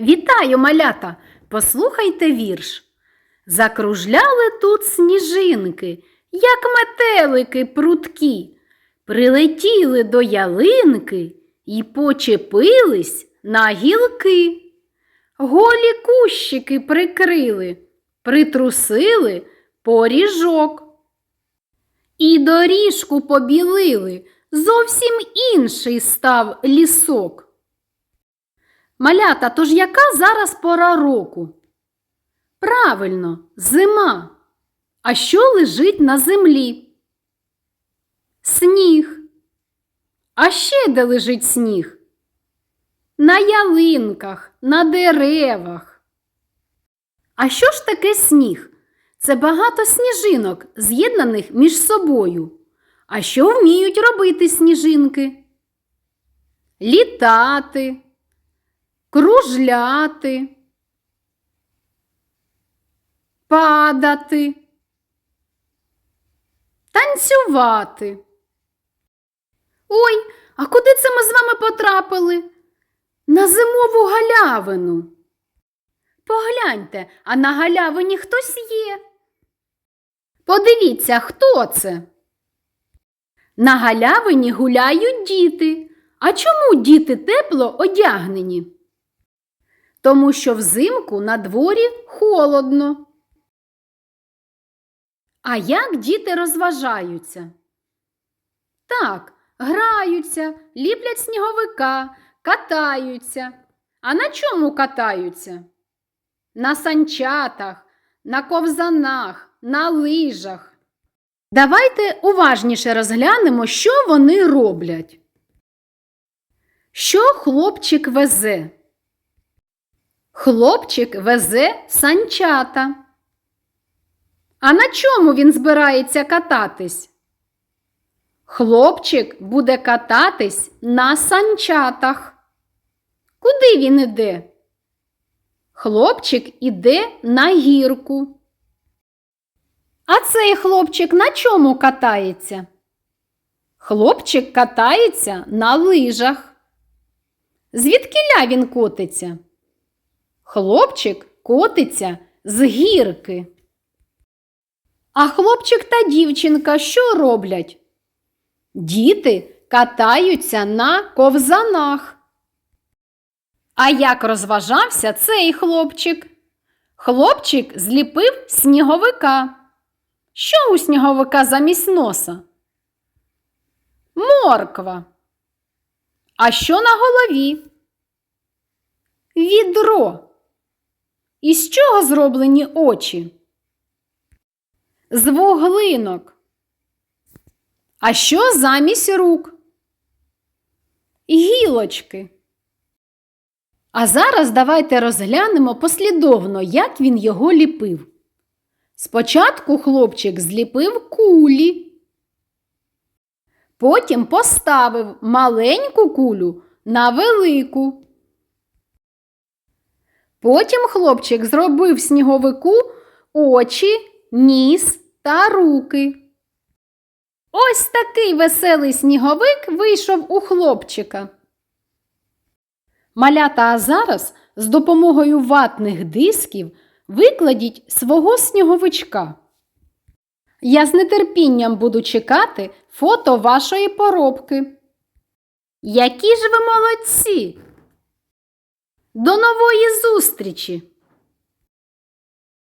Вітаю, малята! Послухайте вірш. Закружляли тут сніжинки, як метелики прудкі, прилетіли до ялинки і почепились на гілки. Голі кущики прикрили, притрусили поріжок. І доріжку побілили, зовсім інший став лісок. Малята, тож яка зараз пора року? Правильно, зима. А що лежить на землі? Сніг. А ще де лежить сніг? На ялинках, на деревах. А що ж таке сніг? Це багато сніжинок, з'єднаних між собою. А що вміють робити сніжинки? Літати, кружляти, падати, танцювати. Ой, а куди це ми з вами потрапили? На зимову галявину. Погляньте, а на галявині хтось є. Подивіться, хто це? На галявині гуляють діти. А чому діти тепло одягнені? Тому що взимку на дворі холодно. А як діти розважаються? Так, граються, ліплять сніговика, катаються. А на чому катаються? На санчатах, на ковзанах, на лижах. Давайте уважніше розглянемо, що вони роблять. Що хлопчик везе? Хлопчик везе санчата. А на чому він збирається кататись? Хлопчик буде кататись на санчатах. Куди він іде? Хлопчик іде на гірку. А цей хлопчик на чому катається? Хлопчик катається на лижах. Звідкиля він котиться? Хлопчик котиться з гірки. А хлопчик та дівчинка що роблять? Діти катаються на ковзанах. А як розважався цей хлопчик? Хлопчик зліпив сніговика. Що у сніговика замість носа? Морква. А що на голові? Відро. Із чого зроблені очі? З вуглинок. А що замість рук? Гілочки. А зараз давайте розглянемо послідовно, як він його ліпив. Спочатку хлопчик зліпив кулі, потім поставив маленьку кулю на велику. Потім хлопчик зробив сніговику очі, ніс та руки. Ось такий веселий сніговик вийшов у хлопчика. Малята, зараз з допомогою ватних дисків викладіть свого сніговичка. Я з нетерпінням буду чекати фото вашої поробки. Які ж ви молодці! До нової зустрічі!